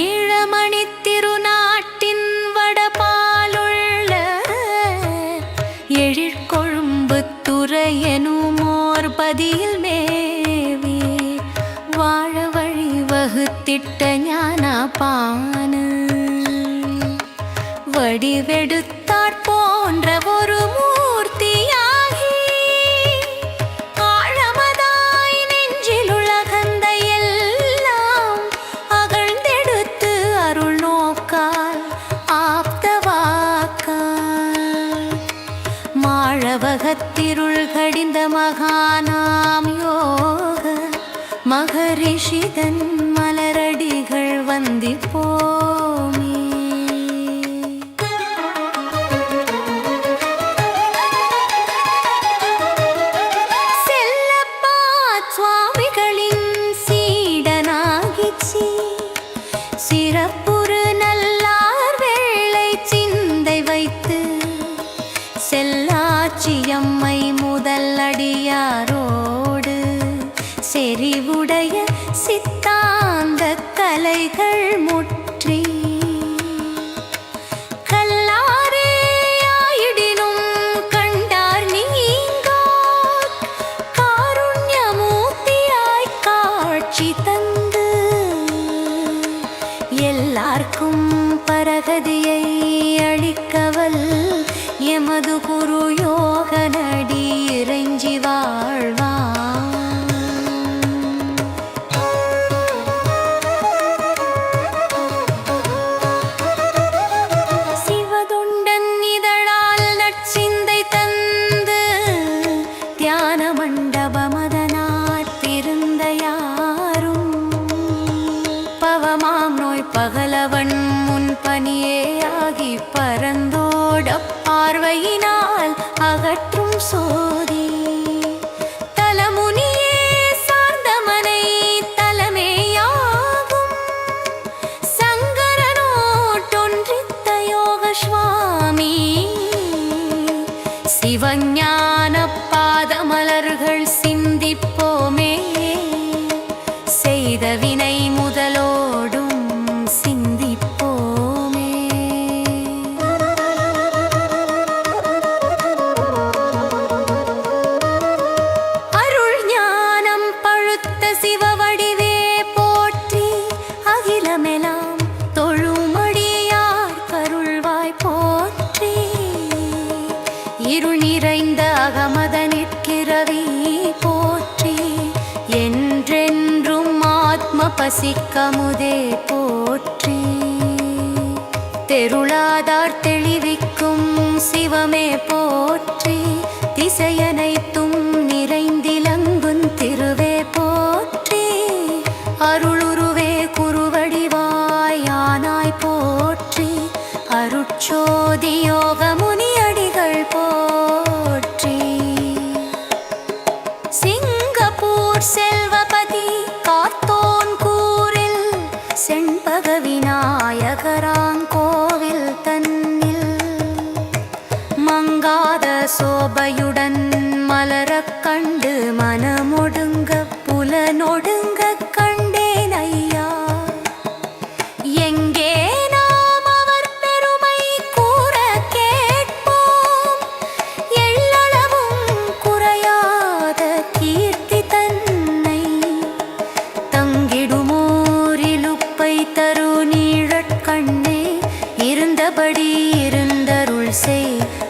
ஈழமணி திருநாட்டின் வடபாலுள்ள எழிற்கொழும்பு துறையெனுமோர் பதியில் மேவி வாழ வழி வகுத்திட்ட ஞான பானு வடிவெடுத்து மாழவகத்திருள் கடிந்த மகானாம் யோக மகரிஷிதன் மலரடிகள் வந்திப்போ காஞ்சியம்மை முதல் அடியாரோடு செறிவுடைய சித்தாந்த கலைகள் முற்றி தந்து எல்லார்க்கும் பரகதியை அழிக்கவல் எமது குரு யோக நடி இறைஞ்சி வாழ்வா சிவதுண்டன் இதழால் நற்சிந்தை தந்து தியான மண்டபமத இருள் நிறைந்த அகமத நிற்கிறவி போற்றி. என்றென்றும் ஆத்ம பசிக்கமுதே போற்றி. தெருளாதார் தெளிவிக்கும் சிவமே போற்றி. திசையனைத்தும் நிறைந்திலங்கும் திருவே போற்றி. அருளுருவே குருவடிவாயானாய் போற்றி. அருட்சோதியோக விநாயகராங்கோவில் தன்னில் மங்காத சோபையுடன் மலரக் கண்டு மனமொடுங்க புலனொடு I see